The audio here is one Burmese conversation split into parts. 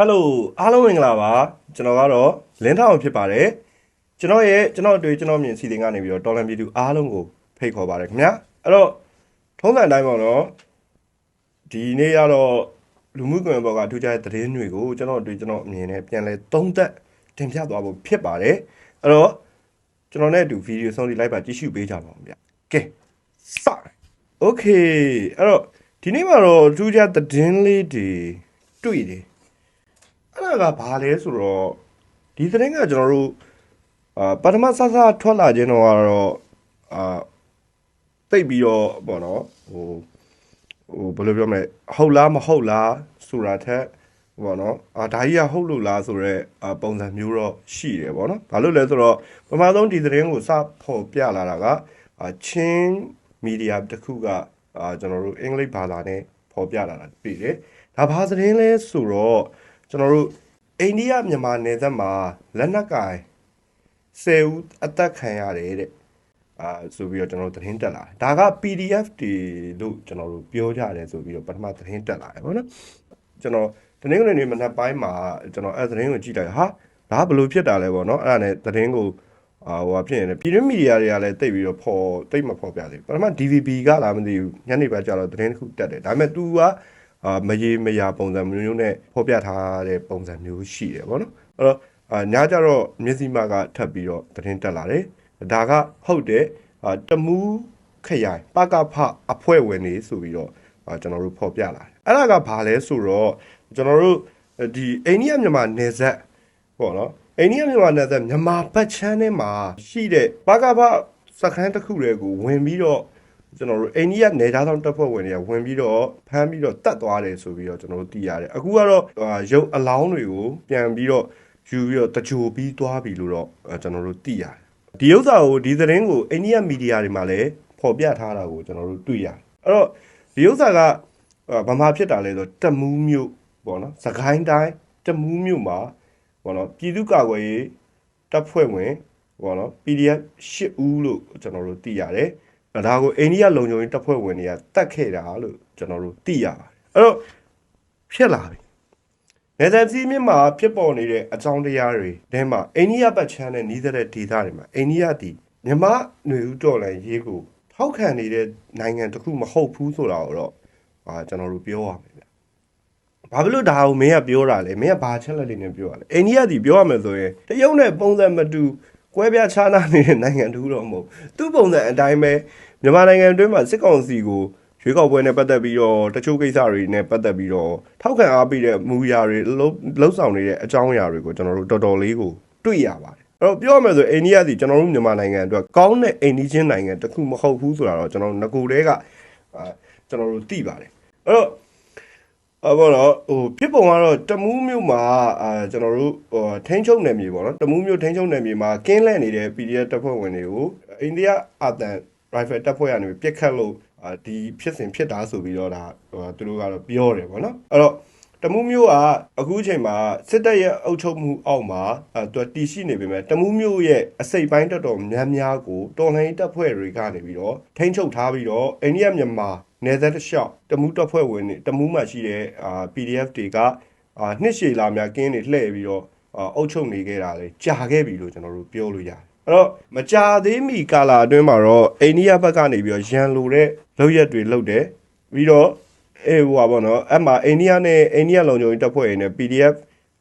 ဟယ်လိုအားလုံးမင်္ဂလာပါကျွန်တော်ကတော့လင်းထောင်ဖြစ်ပါတယ်ကျွန်တော်ရဲ့ကျွန်တော်အတွေ့ကျွန်တော်မြင်စီစဉ်ကနေပြီးတော့တော်လန်ပြည်သူအားလုံးကိုဖိတ်ခေါ်ပါတယ်ခင်ဗျာအဲ့တော့ထုံးစံအတိုင်းပေါ့နော်ဒီနေ့ကတော့လူမှုကွန်ရက်ပေါ်ကထူးခြားတဲ့သတင်းတွေကိုကျွန်တော်အတွေ့ကျွန်တော်အမြင်နဲ့ပြန်လဲသုံးသပ်တင်ပြသွားဖို့ဖြစ်ပါတယ်အဲ့တော့ကျွန်တော်နဲ့အတူဗီဒီယိုဆုံးလေးလိုက်ပါကြည့်ရှုပေးကြပါဦးဗျာကဲစโอเคအဲ့တော့ဒီနေ့မှာတော့ထူးခြားသတင်းလေးတွေတွေ့တယ် အဲ့ဒါကဘာလဲဆိုတော့ဒီသတင်းကကျွန်တော်တို့အာပထမဆဆထွက်လာခြင်းတော့ကတော့အာတိတ်ပြီးတော့ပေါ့နော်ဟိုဟိုဘယ်လိုပြောမလဲဟုတ်လားမဟုတ်လားဆိုတာထက်ပေါ့နော်အာဒါကြီးကဟုတ်လို့လားဆိုတော့အာပုံစံမျိုးတော့ရှိတယ်ပေါ့နော်ဘာလို့လဲဆိုတော့ပထမဆုံးဒီသတင်းကိုစဖော်ပြလာတာကအာချင်းမီဒီယာတစ်ခုကအာကျွန်တော်တို့အင်္ဂလိပ်ဘာသာနဲ့ဖော်ပြလာတာတွေ့တယ်ဒါဘာသတင်းလဲဆိုတော့ ကျွန်တော်တို့အိန္ဒိယမြန်မာနယ်စပ်မှာလက်နက်ကင်ဆယ်ဦးအသက်ခံရတယ်တဲ့အာဆိုပြီးတော့ကျွန်တော်တို့သတင်းတက်လာတယ်ဒါက PDF တွေလို့ကျွန်တော်တို့ပြောကြတယ်ဆိုပြီးတော့ပထမသတင်းတက်လာတယ်ပေါ့နော်ကျွန်တော်သတင်းကိုနေမနက်ပိုင်းမှာကျွန်တော်အဲသတင်းကိုကြည့်လိုက်ဟာဒါကဘယ်လိုဖြစ်တာလဲပေါ့နော်အဲ့ဒါနဲ့သတင်းကိုအာဟိုဖြစ်နေတယ်ပြည်တွင်းမီဒီယာတွေကလည်းတိတ်ပြီးတော့ဖော်တိတ်မဖော်ပြသေးဘူးပထမ DVB ကလာမသိဘူးညနေပိုင်းကျတော့သတင်းတစ်ခုတက်တယ်ဒါပေမဲ့ तू က အာမရေမရာပုံစံမျိုးမျိုးနဲ့ဖော်ပြထားတဲ့ပုံစံမျိုးရှိတယ်ဗောနော်အဲ့တော့အာညကြတော့မျက်စိမကထပ်ပြီးတော့သတင်းတက်လာတယ်ဒါကဟုတ်တယ်အာတမူးခရိုင်ပကဖအဖွဲ့ဝင်နေဆိုပြီးတော့အာကျွန်တော်တို့ဖော်ပြလာတယ်အဲ့ဒါကဘာလဲဆိုတော့ကျွန်တော်တို့ဒီအိန္ဒိယမြန်မာနယ်စပ်ပေါ့နော်အိန္ဒိယမြန်မာနယ်စပ်မြန်မာဘက်ချမ်းထဲမှာရှိတဲ့ပကဖစခန်းတစ်ခုတွေကိုဝင်ပြီးတော့ ကျွန်တော်တို့အိန္ဒိယနယ်သားဆောင်တပ်ဖွဲ့ဝင်တွေကဝင်ပြီးတော့ဖမ်းပြီးတော့တတ်သွားတယ်ဆိုပြီးတော့ကျွန်တော်တို့သိရတယ်အခုကတော့အာရုပ်အလောင်းတွေကိုပြန်ပြီးတော့ယူပြီးတော့တကြိုပြီးသွားပြီလို့တော့အာကျွန်တော်တို့သိရတယ်ဒီဥစ္စာကိုဒီသတင်းကိုအိန္ဒိယမီဒီယာတွေမှာလည်းဖော်ပြထားတာကိုကျွန်တော်တို့တွေ့ရတယ်အဲ့တော့ဒီဥစ္စာကအာဘာမှဖြစ်တာလဲဆိုတော့တမူးမြို့ပေါ့နော်သခိုင်းတိုင်းတမူးမြို့မှာပေါ့နော်ပြည်သူ့ကာကွယ်ရေးတပ်ဖွဲ့ဝင်ပေါ့နော် PDF 8ဦးလို့ကျွန်တော်တို့သိရတယ် ဒါကိုအိန္ဒိယလုံခြုံရေးတပ်ဖွဲ့ဝင်တွေကတတ်ခဲ့တာလို့ကျွန်တော်တို့သိရပါတယ်အဲ့တော့ဖြစ်လာပြီနေသက်စီးမြင့်မှာဖြစ်ပေါ်နေတဲ့အကြောင်းတရားတွေတဲမှာအိန္ဒိယပတ်ချမ်းတဲ့နီးတဲ့ဒေသတွေမှာအိန္ဒိယတီမြမຫນွေဦးတော်လန်ရေးကိုထောက်ခံနေတဲ့နိုင်ငံတစ်ခုမဟုတ်ဘူးဆိုတာကိုတော့အာကျွန်တော်တို့ပြောရမယ်ဗျဘာဖြစ်လို့ဒါကိုမင်းကပြောတာလဲမင်းကဘာချက်လက်လေးနဲ့ပြောရလဲအိန္ဒိယတီပြောရမယ်ဆိုရင်တရုတ်နဲ့ပုံစံမတူ ကွဲပြားခြားနားနေတဲ့နိုင်ငံတူတော့မဟုတ်သူ့ပုံစံအတိုင်းပဲမြန်မာနိုင်ငံအတွင်းမှာစစ်ကောင်စီကိုရွေးကောက်ပွဲနဲ့ပတ်သက်ပြီးတော့တချို့ကိစ္စတွေနဲ့ပတ်သက်ပြီးတော့ထောက်ခံအားပေးတဲ့မူရာတွေလှုပ်လှုပ်ဆောင်နေတဲ့အကြောင်းအရာတွေကိုကျွန်တော်တို့တော်တော်လေးကိုတွေ့ရပါတယ်အဲ့တော့ပြောရမယ်ဆိုအိန္ဒိယစီကျွန်တော်တို့မြန်မာနိုင်ငံအတွက်ကောင်းတဲ့အိန္ဒိချင်းနိုင်ငံတစ်ခုမဟုတ်ဘူးဆိုတာတော့ကျွန်တော်တို့ငကိုတဲကအာကျွန်တော်တို့သိပါတယ်အဲ့တော့ အဘောတော့ဟိုဖြစ်ပုံကတော့တမူးမြို့မှာအာကျွန်တော်တို့ဟိုထင်းချုံနယ်မြေပေါ့နော်တမူးမြို့ထင်းချုံနယ်မြေမှာကင်းလဲနေတဲ့ PDF တပ်ဖွဲ့ဝင်တွေကိုအိန္ဒိယအာတန် rifle တပ်ဖွဲ့ကနေပြစ်ခတ်လို့အာဒီဖြစ်စဉ်ဖြစ်တာဆိုပြီးတော့ဒါဟိုသူတို့ကတော့ပြောတယ်ဗောနော်အဲ့တော့တမူးမျိုးကအခုအချိန်မှာစစ်တပ်ရဲ့အုပ်ချုပ်မှုအောက်မှာအဲသူတီရှိနေပေမဲ့တမူးမျိုးရဲ့အစိတ်ပိုင်းတော်တော်များများကိုတော်လှန်ရေးတပ်ဖွဲ့တွေကနေပြီးတော့ထိန်းချုပ်ထားပြီးတော့အိန္ဒိယမြန်မာ နယ်စပ်တစ်လျှောက်တမူးတပ်ဖွဲ့ဝင်တွေတမူးမှာရှိတဲ့အာ PDF တွေကအာနှစ်ရှည်လာများကင်းတွေလှည့်ပြီးတော့အာအုပ်ချုပ်နေခဲ့တာလေကြာခဲ့ပြီလို့ကျွန်တော်တို့ပြောလို့ရတယ်အဲ့တော့မကြာသေးမီကာလာအတွင်းမှာတော့အိန္ဒိယဘက်ကနေပြီးတော့ရန်လိုတဲ့လောက်ရက်တွေလောက်တယ်ပြီးတော့အဲဟိုပါဘောနော်အဲ့မှာအိန္ဒိယနဲ့အိန္ဒိယလုံခြုံရေးတပ်ဖွဲ့တွေနဲ့ PDF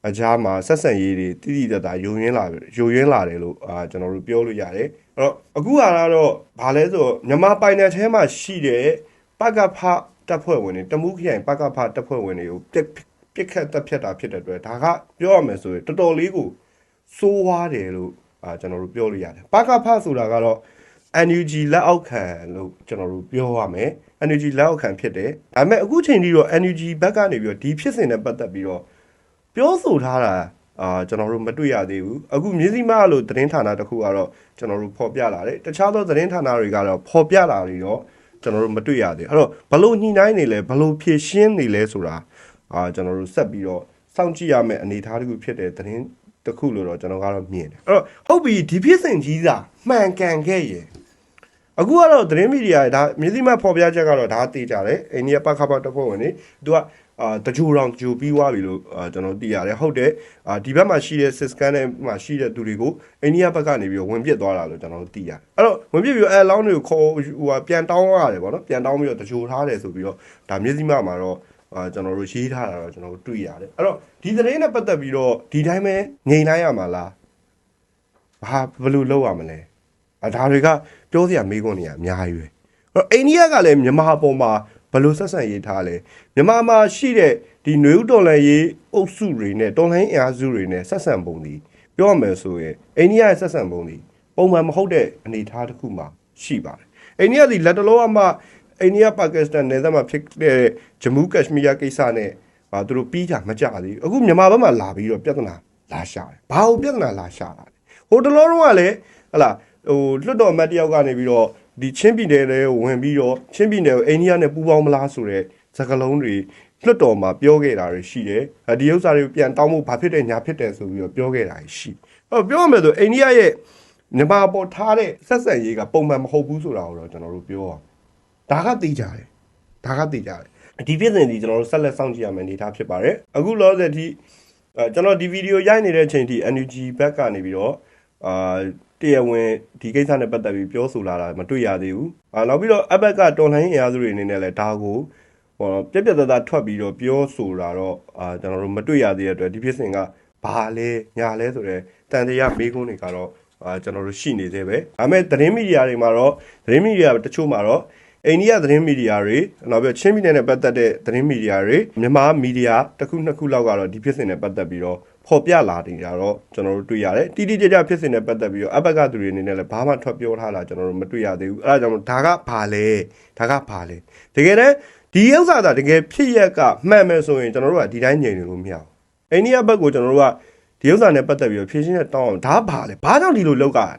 အကြားမှာဆက်ဆံရေးတွေတိတိတတ်တာယုံရင်းလာယုံရင်းလာတယ်လို့အာကျွန်တော်တို့ပြောလို့ရတယ်အဲ့တော့အခုဟာကတော့ဘာလဲဆိုတော့မြန်မာပိုင်နယ်ထဲမှာရှိတဲ့ ပကဖတပ်ဖွဲ့ဝင်တွေတမူးခရိုင်ပကဖတပ်ဖွဲ့ဝင်တွေကိုပြစ်ပြစ်ခတ်တပ်ဖြတ်တာဖြစ်တဲ့အတွက်ဒါကပြောရမယ်ဆိုရင်တော်တော်လေးကိုစိုးဝါးတယ်လို့အာကျွန်တော်တို့ပြောလို့ရတယ်ပကဖဆိုတာကတော့ NUG လက်အောက်ခံလို့ကျွန်တော်တို့ပြောရမယ် NUG လက်အောက်ခံဖြစ်တယ်ဒါပေမဲ့အခုချိန်ထိတော့ NUG ဘက်ကနေပြီးတော့ဒီဖြစ်စဉ်နဲ့ပတ်သက်ပြီးတော့ပြောဆိုထားတာအာကျွန်တော်တို့မတွေ့ရသေးဘူးအခုမြစည်းမလို့သတင်းဌာနတစ်ခုကတော့ကျွန်တော်တို့ဖော်ပြလာတယ်တခြားသောသတင်းဌာနတွေကတော့ဖော်ပြလာပြီးတော့ ကျွန်တော်တို့မတွေ့ရသေးဘူးအဲ့တော့ဘလို့ညှိနှိုင်းနေလဲဘလို့ဖြည့်ရှင်းနေလဲဆိုတာအာကျွန်တော်တို့ဆက်ပြီးတော့စောင့်ကြည့်ရမယ့်အနေအထားတစ်ခုဖြစ်တဲ့သတင်းတခုလို့တော့ကျွန်တော်ကတော့မြင်တယ်အဲ့တော့ဟုတ်ပြီဒီဖြစ်စဉ်ကြီးစာမှန်ကန်ခဲ့ရင် အခုကတော့သတင်းမီဒီယာဒါမြစည်းမဖော်ပြချက်ကတော့ဒါသိကြတယ်အိန္ဒိယပခပတပ်ဖွဲ့ဝင်နေသူကအာတကြိုတောင်ကြိုပြီးသွားပြီလို့အာကျွန်တော်သိရတယ်ဟုတ်တယ်အာဒီဘက်မှာရှိတဲ့ scan နဲ့မှာရှိတဲ့သူတွေကိုအိန္ဒိယဘက်ကနေပြီးတော့ဝင်ပစ်သွားတာလို့ကျွန်တော်သိရတယ်အဲ့တော့ဝင်ပစ်ပြီးတော့အဲလောင်းတွေကိုခေါ်ဟိုဟာပြန်တောင်းရတယ်ပေါ့နော်ပြန်တောင်းပြီးတော့တကြိုထားတယ်ဆိုပြီးတော့ဒါမြစည်းမမှာတော့အာကျွန်တော်တို့ရေးထားတာတော့ကျွန်တော်တို့တွေ့ရတယ်အဲ့တော့ဒီသတင်းနဲ့ပတ်သက်ပြီးတော့ဒီတိုင်းပဲငြိမ်နိုင်ရမှာလားဘာဘယ်လိုလုပ်ရမလဲအဒါတွေက ပြောစရာမေးခွန်းတွေကအများကြီးပဲအဲ့တော့အိန္ဒိယကလည်းမြန်မာအပေါ်မှာဘယ်လိုဆက်ဆံရေးထားလဲမြန်မာမှာရှိတဲ့ဒီနွေဦးတော်လန်ရေးအုပ်စုတွေနဲ့တော်လိုင်းအင်အားစုတွေနဲ့ဆက်ဆံပုံတွေပြောရမယ်ဆိုရင်အိန္ဒိယရဲ့ဆက်ဆံပုံတွေပုံမှန်မဟုတ်တဲ့အနေအထားတစ်ခုမှရှိပါတယ်အိန္ဒိယဒီလက်တလောအမှအိန္ဒိယပါကစ္စတန်နယ်စပ်မှာဖြစ်တဲ့ဂျမူးကက်ရှမီးယားကိစ္စနဲ့ဟာသူတို့ပြီးကြမကြသေးဘူးအခုမြန်မာဘက်မှာလာပြီးတော့ပြဿနာလာရှာတယ်ဘာလို့ပြဿနာလာရှာတာလဲဟိုတလောတော့ကလည်းဟလာ ဟိုလွတ်တော်အမတ်တယောက်ကနေပြီးတော့ဒီချင်းပြည်နယ်တွေဝင်ပြီးတော့ချင်းပြည်နယ်ကိုအိန္ဒိယနဲ့ပူးပေါင်းမလားဆိုတဲ့စကားလုံးတွေလွတ်တော်မှာပြောခဲ့တာတွေရှိတယ်။အဲဒီဥစ္စာတွေကိုပြန်တောင်းဖို့ဘာဖြစ်တယ်ညာဖြစ်တယ်ဆိုပြီးတော့ပြောခဲ့တာရှိ။ဟောပြောရမယ်ဆိုအိန္ဒိယရဲ့မြန်မာပေါ်ထားတဲ့ဆက်ဆံရေးကပုံမှန်မဟုတ်ဘူးဆိုတာကိုတော့ကျွန်တော်တို့ပြောအောင်။ဒါကသိကြတယ်။ဒါကသိကြတယ်။ဒီပြည်စင်ဒီကျွန်တော်တို့ဆက်လက်စောင့်ကြည့်ရမယ့်အနေအထားဖြစ်ပါတယ်။အခုလောဆယ်ထိအဲကျွန်တော်ဒီဗီဒီယိုရိုက်နေတဲ့အချိန်ထိ NUG ဘက်ကနေပြီးတော့အာ တရားဝင်ဒီကိစ္စနဲ့ပတ်သက်ပြီးပြောဆိုလာတာမတွေ့ရသေးဘူး။အာနောက်ပြီးတော့အဘက်ကတော်လှန်ရေးအင်အားစုတွေအနေနဲ့လည်းဒါကိုဟောပြက်ပြက်သားသားထွက်ပြီးတော့ပြောဆိုတာတော့အာကျွန်တော်တို့မတွေ့ရသေးတဲ့အတွက်ဒီဖြစ်စဉ်ကဘာလဲညာလဲဆိုတော့တန်တရားမေးခွန်းတွေကတော့အာကျွန်တော်တို့ရှိနေသေးပဲ။ဒါပေမဲ့သတင်းမီဒီယာတွေမှာတော့သတင်းမီဒီယာတချို့မှာတော့အိန္ဒိယသတင်းမီဒီယာတွေနောက်ပြီးချင်းပြည်နယ်နဲ့ပတ်သက်တဲ့သတင်းမီဒီယာတွေမြန်မာမီဒီယာတစ်ခုနှစ်ခုလောက်ကတော့ဒီဖြစ်စဉ်နဲ့ပတ်သက်ပြီးတော့ ဖော်ပြလာနေတာတော့ကျွန်တော်တို့တွေ့ရတယ်တိတိကျကျဖြစ်စဉ်နဲ့ပတ်သက်ပြီးတော့အဘက်ကသူတွေအနေနဲ့လည်းဘာမှထွက်ပြောထားတာကျွန်တော်တို့မတွေ့ရသေးဘူးအဲဒါကြောင့်ဒါကဘာလဲဒါကဘာလဲတကယ်တမ်းဒီဥစ္စာသာတကယ်ဖြစ်ရက်ကမှန်မယ်ဆိုရင်ကျွန်တော်တို့ကဒီတိုင်းညင်နေလို့မရဘူးအိန္ဒိယဘက်ကိုကျွန်တော်တို့ကဒီဥစ္စာနဲ့ပတ်သက်ပြီးတော့ဖြည့်ရှင်းတဲ့တောင်းအောင်ဒါဘာလဲဘာကြောင့်ဒီလိုလောက်ရတယ်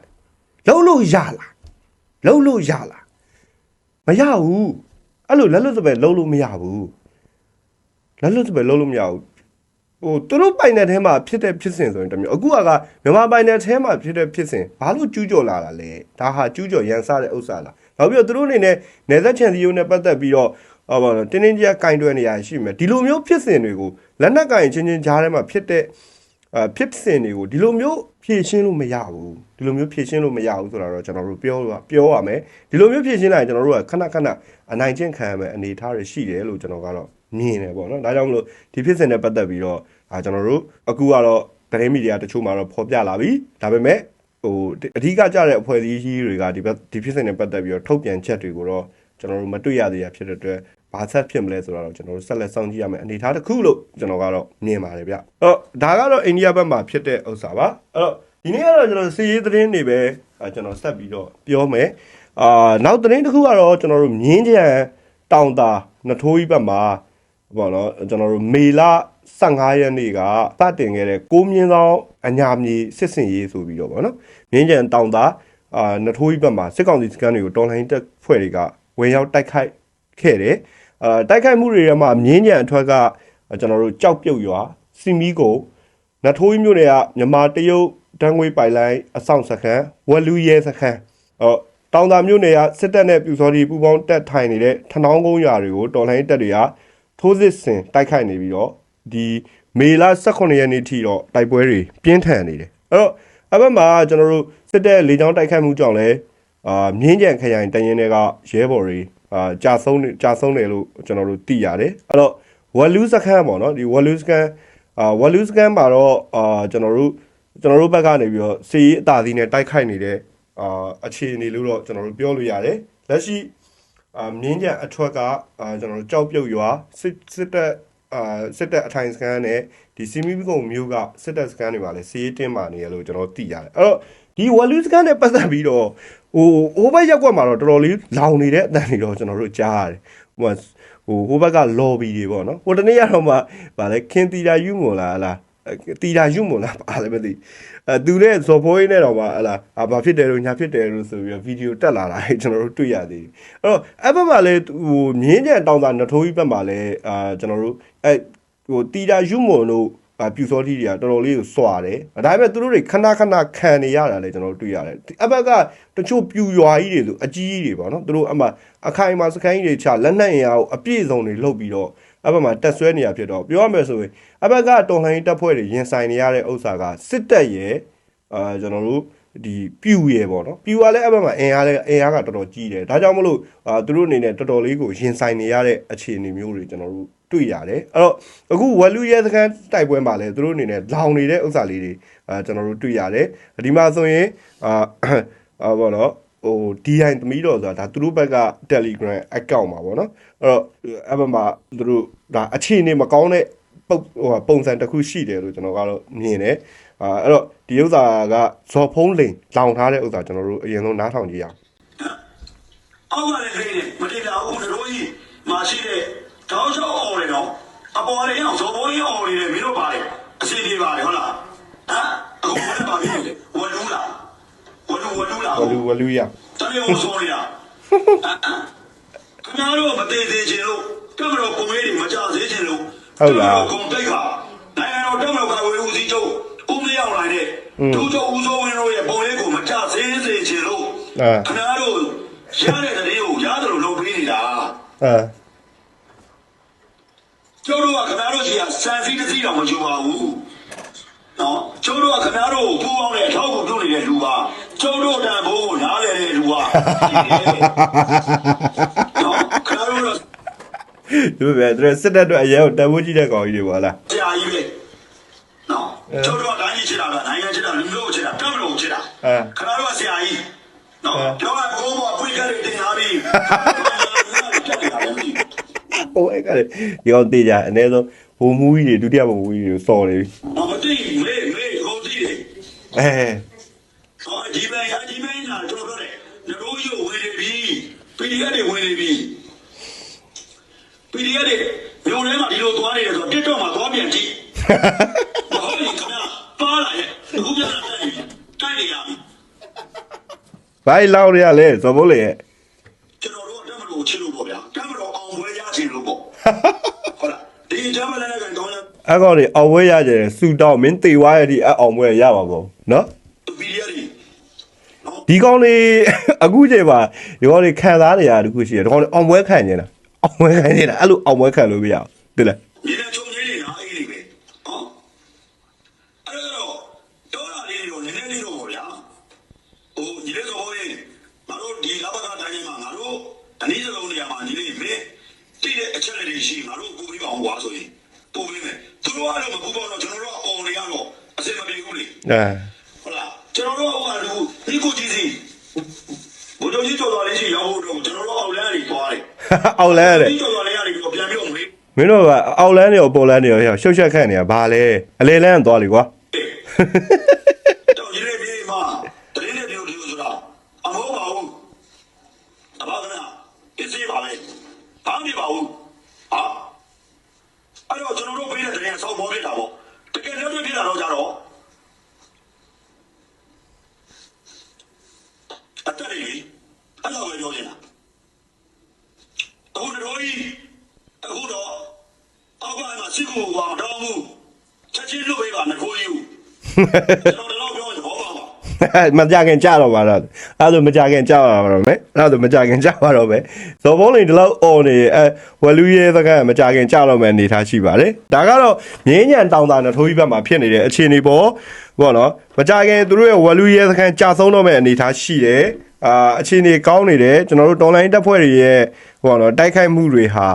လောက်လို့ရလားလောက်လို့ရလားမရဘူးအဲ့လိုလက်လွတ်စပယ်လုံးလို့မရဘူးလက်လွတ်စပယ်လုံးလို့မရဘူး ဟိုသူတို့ပိုင်တဲ့ထဲမှာဖြစ်တဲ့ဖြစ်စဉ်ဆိုရင်တမျိုးအခုကမြန်မာပိုင်တဲ့ထဲမှာဖြစ်တဲ့ဖြစ်စဉ်ဘာလို့ကျူးကျော်လာတာလဲဒါဟာကျူးကျော်ရန်စားတဲ့ဥစ္စာလားနောက်ပြီးတော့သူတို့အနေနဲ့နေသက်ချန်စီယိုနဲ့ပတ်သက်ပြီးတော့ဟောပါတော့တင်းတင်းကြပ်ကင်တွယ်နေရရှိမယ်ဒီလိုမျိုးဖြစ်စဉ်တွေကိုလက်နက်ကင်ချင်းချင်းကြားထဲမှာဖြစ်တဲ့အာဖြစ်စဉ်တွေကိုဒီလိုမျိုးဖြည့်ရှင်းလို့မရဘူးဒီလိုမျိုးဖြည့်ရှင်းလို့မရဘူးဆိုတာတော့ကျွန်တော်တို့ပြောပြောရမယ်ဒီလိုမျိုးဖြည့်ရှင်းလိုက်ရင်ကျွန်တော်တို့ကခဏခဏအနိုင်ကျင့်ခံရမယ်အနေအထားတွေရှိတယ်လို့ကျွန်တော်ကတော့ မြင်တယ်ပေါ့နော်ဒါကြောင့်မလို့ဒီဖြစ်စဉ်နဲ့ပတ်သက်ပြီးတော့အာကျွန်တော်တို့အခုကတော့သတင်းမီဒီယာတချို့မှာတော့ဖော်ပြလာပြီဒါပေမဲ့ဟိုအဓိကကြတဲ့အဖွဲ့အစည်းကြီးတွေကဒီဘက်ဒီဖြစ်စဉ်နဲ့ပတ်သက်ပြီးတော့ထုတ်ပြန်ချက်တွေကိုတော့ကျွန်တော်တို့မတွေ့ရသေးရဖြစ်တဲ့အတွက်ဘာဆက်ဖြစ်မလဲဆိုတော့ကျွန်တော်တို့ဆက်လက်စောင့်ကြည့်ရမယ်အနေအထားတစ်ခုလို့ကျွန်တော်ကတော့မြင်ပါတယ်ဗျ။အော်ဒါကတော့အိန္ဒိယဘက်မှာဖြစ်တဲ့ဥစ္စာပါ။အဲ့တော့ဒီနေ့ကတော့ကျွန်တော်စီရေးသတင်းတွေပဲအာကျွန်တော်ဆက်ပြီးတော့ပြောမယ်။အာနောက်သတင်းတစ်ခုကတော့ကျွန်တော်တို့မြင်းကြံတောင်တာနထိုးကြီးဘက်မှာ ပေါ့နော်ကျွန်တော်တို့မေလ15ရက်နေ့ကစတင်ခဲ့တဲ့ကိုမြင့်ဆောင်အညာမြေစစ်စင်ရေးဆိုပြီးတော့ပေါ့နော်မြင်းကြံတောင်တာအာနထိုးကြီးဘက်မှာစစ်ကောင်စီစကန်တွေကိုတော်လိုင်းတက်ဖွဲ့တွေကဝင်ရောက်တိုက်ခိုက်ခဲ့တယ်အာတိုက်ခိုက်မှုတွေထဲမှာမြင်းကြံအထွက်ကကျွန်တော်တို့ကြောက်ပြုတ်ရွာစီမီကိုနထိုးကြီးမြို့နယ်ကမြန်မာတရုတ်တန်းငွေပိုင်လိုင်းအဆောင်စခန်းဝက်လူရဲစခန်းအော်တောင်တာမြို့နယ်ကစစ်တပ်နဲ့ပြူစောတီပူပေါင်းတက်ထိုင်နေတဲ့ထနောင်းကုန်းရွာတွေကိုတော်လိုင်းတက်တွေက ထိုးစစ်ဆင်တိုက်ခိုက်နေပြီးတော့ဒီမေလ18ရက်နေ့ထိတော့တိုက်ပွဲတွေပြင်းထန်နေတယ်အဲ့တော့အဘက်မှာကျွန်တော်တို့စစ်တပ်လေကြောင်းတိုက်ခိုက်မှုကြောင့်လဲအာမြင်းကြံခရိုင်တရင်တွေကရဲဘော်တွေအာကြာဆုံးနေကြာဆုံးတယ်လို့ကျွန်တော်တို့သိရတယ်အဲ့တော့ဝက်လူးစခန်းပေါ့နော်ဒီဝက်လူးစခန်းအာဝက်လူးစခန်းမှာတော့အာကျွန်တော်တို့ကျွန်တော်တို့ဘက်ကနေပြီးတော့စီရေးအတာသီးနဲ့တိုက်ခိုက်နေတဲ့အာအခြေအနေလို့တော့ကျွန်တော်တို့ပြောလို့ရတယ်လက်ရှိ အာမြင်းကြံအထွက်ကအာကျွန်တော်တို့ကြောက်ပြုတ်ရွာစစ်စစ်တပ်အာစစ်တပ်အထိုင်စကန်နဲ့ဒီစီမီဘီကုံမျိုးကစစ်တပ်စကန်တွေပါလဲစီးတင်းမာနေရလို့ကျွန်တော်သိရတယ်အဲ့တော့ဒီဝလူစကန်နဲ့ပတ်သက်ပြီးတော့ဟိုဟိုဘက်ရက်ကွက်မှာတော့တော်တော်လေးလောင်နေတဲ့အတန်တွေတော့ကျွန်တော်တို့ကြားရတယ်ဟိုဟိုဟိုဘက်က lobby တွေပေါ့နော်ဟိုတနေ့ရတော့မှဗာလဲခင်တီတာယူမွန်လားဟလား တီတာယူမွန်လားပါလဲမသိအဲသူနဲ့ဇော်ဖိုးကြီးနဲ့တော့မှဟလားအာဘာဖြစ်တယ်လို့ညာဖြစ်တယ်လို့ဆိုပြီးတော့ဗီဒီယိုတက်လာတာကျွန်တော်တို့တွေ့ရသေးတယ်အဲ့တော့အဲ့ဘက်မှာလဲဟိုမြင်းကြံတောင်တာနထိုးကြီးဘက်မှာလဲအာကျွန်တော်တို့အဲဟိုတီတာယူမွန်တို့အာ ပြူစောတိတွေကတော်တော်လေးကိုစွာတယ်ဒါပေမဲ့သူတို့တွေခဏခဏခံနေရတာလည်းကျွန်တော်တို့တွေ့ရတယ်အဘက်ကတချို့ပြူရွာကြီးတွေဆိုအကြီးကြီးတွေပေါ့နော်သူတို့အမှအခိုင်အမာစကန်ကြီးတွေချလက်နက်အင်အားကိုအပြည့်စုံတွေလှုပ်ပြီးတော့အဘက်မှာတက်ဆွဲနေရဖြစ်တော့ပြောရမယ်ဆိုရင်အဘက်ကတော်လှန်ရေးတပ်ဖွဲ့တွေရင်ဆိုင်နေရတဲ့ဥစ္စာကစစ်တပ်ရဲ့အာကျွန်တော်တို့ဒီပြူရဲပေါ့နော်ပြူကလည်းအဘက်မှာအင်အားလည်းအင်အားကတော်တော်ကြီးတယ်ဒါကြောင့်မလို့အာသူတို့အနေနဲ့တော်တော်လေးကိုရင်ဆိုင်နေရတဲ့အခြေအနေမျိုးတွေကျွန်တော်တို့ တွေ့ရတယ်အဲ့တော့အခုဝလူရဲစခန်းတိုက်ပွဲမှာလည်းသူတို့အနေနဲ့လောင်နေတဲ့ဥစ္စာလေးတွေအာကျွန်တော်တို့တွေ့ရတယ်ဒီမှာဆိုရင်အာအာဘောနော်ဟို DI သမီးတော်ဆိုတာဒါသူတို့ဘက်က Telegram account မှာပေါ့နော်အဲ့တော့အဲ့ဘက်မှာသူတို့ဒါအခြေအနေမကောင်းတဲ့ပုံဟိုပုံစံတစ်ခုရှိတယ်လို့ကျွန်တော်ကတော့မြင်တယ်အာအဲ့တော့ဒီဥစ္စာကဇော်ဖုံးလိန်လောင်ထားတဲ့ဥစ္စာကျွန်တော်တို့အရင်ဆုံးနားထောင်ကြည့်ရအောင်အောက်ကလည်းခိနေမတိလာဘူးတို့ကြီးမရှိတဲ့ တောင်းလျှောက်အောင်လေတော့အပေါ်ရအောင်ဇော်ဘောကြီးအောင်နေတယ်မင်းတို့ပါလေအစီပြေပါလေဟုတ်လားဟမ်အခုဘာလဲပါပြီလေဝလူလားဝလူဝလူလားဝလူဝလူရတမီးကိုဆိုနေတာခင်ဗျားတို့မသေးသေးချင်လို့ကမ္ဘာတော်ကိုမေးတွေမကြသေးချင်လို့ကုံတိတ်ခါနိုင်ငံတော်တက်မတော်ကဝေဦးစီးချုပ်ဦးမရောက်လာတဲ့ဒုချုပ်ဦးစိုးဝင်းတို့ရဲ့ပုံလေးကိုမကြသေးစေချင်လို့အာခင်ဗျားတို့ရတဲ့တည်းကိုရတယ်လို့လုပ်ပေးနေတာအာ ကျုပ် တို့ကခင်ဗျားတို့စီကစံစည်းတစ်စီးတော့မယူပါဘူးနော်ကျုပ်တို့ကခင်ဗျားတို့ကိုပူအောင်တဲ့အထောက်အကူပြုနေတဲ့လူပါကျုပ်တို့တန်ဖိုးကိုနားလည်တဲ့လူပါနော်ခင်ဗျားတို့တော့ဒီပဲသူတို့စစ်တပ်တို့အရင်ကတမိုးကြီးတဲ့ကောင်ကြီးတွေပေါ့လားဆရာကြီးပဲနော်ကျုပ်တို့ကတိုင်းကြီးချစ်တာကနိုင်ငံချစ်တာလူမျိုးချစ်တာတပ်မတော်ချစ်တာခင်ဗျားတို့ကဆရာကြီးနော်ပြောရဘုံဘောအပွေကလေးတင်လာပြီတက်နေတာလည်းမသိဘူးဟိုအဲ့ကလေဒီကောင်တေးကြအနည်းဆုံး ဘုံမူကြီးတွေဒုတိယဘုံမူကြီးတွေစော်နေပြီ။မတိမေမေဟိုတိတယ်အဲ။ဟောဒီပဲအဒီပဲလာတော့ပြောတယ်။တို့ရုပ်ဝင်နေပြီ။ပီဒီရက်တွေဝင်နေပြီ။ပီဒီရက်တွေမျိုးထဲမှာဒီလိုသွားနေတယ်ဆိုတော့ TikTok မှာသွားပြန်ကြည့်။ဟောဒီကနာပါလာရဲ့။အခုပြန်လာတယ်။တိုက်နေရပြီဘိုင်လောက်ရလဲဇော်ဘိုးလေရဲ့။ကျွန်တော်တို့ကတမလို့ချစ်လို့ပေါ့ဗျာ။တမလို့အောင်ပွဲရချင်လို့ပေါ့။ဟုတ်လား။ ဒီတမလည်းလည်းကောင်းလားအဲ့ကောင်တွေအောင်ပွဲရကြတယ်စူတောင်းမင်းတေဝါရဲ့ဒီအအောင်ပွဲရပါပေါ့နော်။ပီဒီရက်တွေနော်ဒီကောင်တွေအခုချိန်မှာဒီကောင်တွေခံစားနေရတခုရှိတယ်ဒီကောင်တွေအောင်ပွဲခံနေတာအောင်ပွဲခံနေတာအဲ့လိုအောင်ပွဲခံလို့မရဘူးသိလား ဒီနေ့ချုံလေးတွေလားအေးလေးပဲဟောအဲ့တော့တော့လာလေးတွေတော့နည်းနည်းလေးတော့ပေါ့ဗျာဟိုညီလေးတော်ရဲ့ငါတို့ဒီလဘကတိုင်းမှာငါတို့အနည်းဆုံးနေရာမှာညီလေးမင်းတိတဲ့အချက်လေးတွေရှိငါတို့ ကိုပြီးပါအောင်ကွာဆိုရင်ပို့ပေးမယ်သူတို့ကတော့မပူပေါ့တော့ကျွန်တော်တို့ကအော်နေရတော့အစင်မပြေဘူးလေအဲဟုတ်လားကျွန်တော်တို့ကဟိုအလူဒီကိုကြီးစီဘုဒ္ဓကြီးကျော်တော်လေးရှိရောက်ဖို့တော့ကျွန်တော်တို့အောက်လန်းတွေသွားတယ်အောင်လဲတဲ့ဒီကျော်တော်လေးရတယ်ပြီးတော့ပြန်ပြီးတော့မလေးမင်းတို့ကအောက်လန်းတွေရောပေါ်လန်းတွေရောရှုပ်ရှက်ခန့်နေတာဘာလဲအလေလန်းသွားလေကွာ တော့ဒီနေ့ဒီမှာတရင်နဲ့ဒီလိုဒီလိုဆိုတာအမောပါဘူးအဘာကနာအစ်စီပါလေဘာမှမပါဘူးဟာအဲ့တော့ကျွန်တော်တို့ပေးတဲ့တ ရင်ဆောက်ပေါ်ပြတာပေါ့တကယ်လည်းပြတာတော့ကြတော့အတက်လေအဲ့လိုပဲပြောနေတာအခုတို့ကြီးအခုတော့အောက်ကမှစစ်ကူကတောင်းမှုချက်ချင်းလွတ်ပေးပါငကိုကြီးကို မကြခင်ကြတော့ပါတော့အဲ့လိုမကြခင်ကြပါတော့မယ်အဲ့လိုမကြခင်ကြပါတော့မယ်ဇော်ဘုံလိန်ဒီလောက်អော်နေအဲဝလူရဲသကမကြခင်ကြတော့မယ်အနေထားရှိပါတယ်ဒါကတော့မြင်းညံတောင်တာနထိုးကြီးဘက်မှာဖြစ်နေတဲ့အခြေအနေပေါ်ဘောနော်မကြခင်သူတို့ရဲ့ဝလူရဲသကန်ကြာဆုံးတော့မယ်အနေထားရှိတယ်အာအခြေအနေကောင်းနေတယ်ကျွန်တော်တို့တော်လိုင်းတပ်ဖွဲ့တွေရဲ့ဘောနော်တိုက်ခိုက်မှုတွေဟာ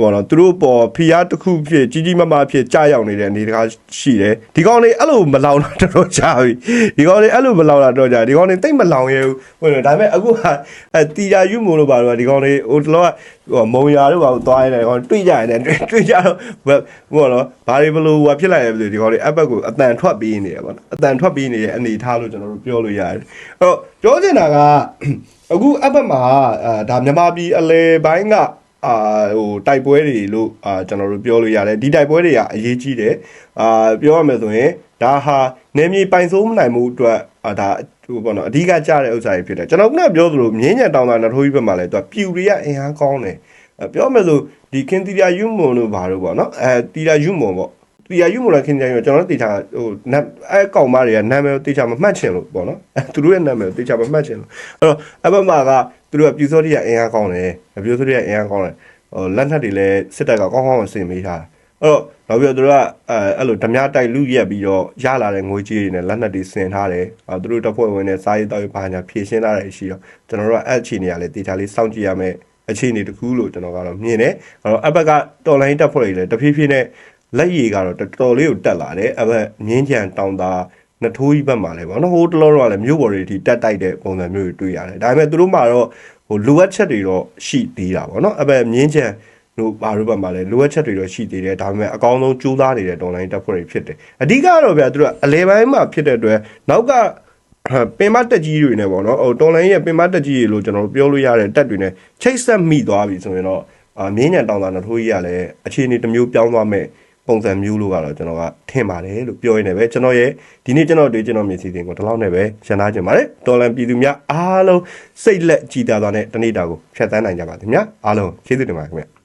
ဘောနော်သူတို့ပေါ်ဖီယာတစ်ခုဖြစ်ကြီးကြီးမားမားဖြစ်ကြာရောက်နေတဲ့အနေထားရှိတယ်ဒီကောင်လေးအဲ့လိုမလောင်တာတော်တော်ကြာပြီဒီကောင်လေးအဲ့လိုမလောင်တာတော့ကြာဒီကောင်လေးတိတ်မလောင်ရဘူးဟုတ်တယ်ဒါပေမဲ့အခုကအဲတီယာယူမို့လို့ပါတော့ဒီကောင်လေးဟိုတလောကဟိုမုံရာတို့ပါသွားရတယ်ဒီကောင်တွေ့ကြရတယ်တွေ့တွေ့ကြတော့ဟိုနော်ဘာတွေဘလို့ဟိုဖြစ်လာရပြီဒီကောင်လေးအဘက်ကိုအတန်ထွက်ပြီးနေရပါတော့အတန်ထွက်ပြီးနေတဲ့အနေထားလို့ကျွန်တော်တို့ပြောလို့ရတယ်အဲ့တော့ပြောချင်တာကအခုအဘက်မှာအာဒါမြန်မာပြည်အလဲပိုင်းက အာဟိုတိုက်ပွဲတွေလို့အာကျွန်တော်တို့ပြောလို့ရတယ်ဒီတိုက်ပွဲတွေကအရေးကြီးတယ်အာပြောရမယ်ဆိုရင်ဒါဟာနေမြေပိုင်စိုးမနိုင်မှုအတွက်အာဒါဟိုပေါ့နော်အဓိကကြတဲ့ဥစ္စာတွေဖြစ်တယ်ကျွန်တော်ကပြောသလိုမြင်းညံတောင်တာနထိုးကြီးဘက်မှာလည်းသူကပြူတွေကအင်အားကောင်းတယ်အဲပြောမယ်ဆိုဒီခင်တီရာယူမွန်တို့ဘာလို့ပေါ့နော်အဲတီရာယူမွန်ပေါ့ တရားယူမလားခင်ဗျာကျွန်တော်တို့တေချာဟိုနတ်အဲကောင်မတွေကနာမည်ကိုတေချာမမှတ်ချင်လို့ပေါ့နော်အဲသူတို့ရဲ့နာမည်ကိုတေချာမမှတ်ချင်လို့အဲ့တော့အဘမကသူတို့ကပြူစောတိကအင်အားကောင်းတယ်ပြူစောတိကအင်အားကောင်းတယ်ဟိုလက်နက်တွေလည်းစစ်တပ်ကကောင်းကောင်းဆင်ပေးထားတာအဲ့တော့နောက်ပြီးတော့သူတို့ကအဲအဲ့လိုဓမြတိုက်လူရက်ပြီးတော့ရလာတဲ့ငွေကြေးတွေနဲ့လက်နက်တွေဆင်ထားတယ်အဲသူတို့တပ်ဖွဲ့ဝင်တွေစားရေးတောက်ရေးဘာညာဖြည့်ရှင်းထားတယ်ရှိတော့ကျွန်တော်တို့ကအဲ့အခြေအနေကလည်းတေချာလေးစောင့်ကြည့်ရမယ်အခြေအနေတစ်ခုလို့ကျွန်တော်ကတော့မြင်တယ်အဲ့တော့အဘက်ကတော်လိုင်းတပ်ဖွဲ့တွေလည်းတဖြည်းဖြည်းနဲ့ လက်ရည်ကတော့တော်တော်လေးကိုတက်လာတယ်အဘက်မြင်းကြံတောင်တာနထိုးကြီးဘက်မှာလည်းပေါ့နော်ဟိုတလောတော့လည်းမြို့ပေါ်တွေထိတက်တိုက်တဲ့ပုံစံမျိုးတွေတွေ့ရတယ်ဒါပေမဲ့သူတို့မှာတော့ဟိုလိုအပ်ချက်တွေတော့ရှိသေးတာပေါ့နော်အဘက်မြင်းကြံတို့ဘာလို့ဘက်မှာလဲလိုအပ်ချက်တွေတော့ရှိသေးတယ်ဒါပေမဲ့အကောင်းဆုံးကြိုးစားနေတဲ့ဒေါ်လာတက်ဖွဲ့တွေဖြစ်တယ်အဓိကတော့ဗျာသူတို့ကအလဲပိုင်းမှာဖြစ်တဲ့အတွက်နောက်ကပင်မတက်ကြီးတွေနဲ့ပေါ့နော်ဟိုတော်လိုင်းရဲ့ပင်မတက်ကြီးတွေလို့ကျွန်တော်တို့ပြောလို့ရတဲ့တက်တွေနဲ့ချိတ်ဆက်မိသွားပြီဆိုရင်တော့အာမြင်းညံတောင်တာနထိုးကြီးကလည်းအခြေအနေတစ်မျိုးပြောင်းသွားမဲ့ ပုံစံမျိုးလို့ကတော့ကျွန်တော်ကထင်ပါတယ်လို့ပြောရင်းနဲ့ပဲကျွန်တော်ရဲ့ဒီနေ့ကျွန်တော်တွေ့ကျွန်တော်မြင်စီစဉ်ကိုဒီလောက်နဲ့ပဲရှင်းသားခြင်းပါတယ်တော်လန်ပြည်သူများအားလုံးစိတ်လက်ကြည်သာစွာနဲ့တနေ့တာကိုဖြတ်သန်းနိုင်ကြပါသည်များအားလုံးကျေးဇူးတင်ပါတယ်ခင်ဗျ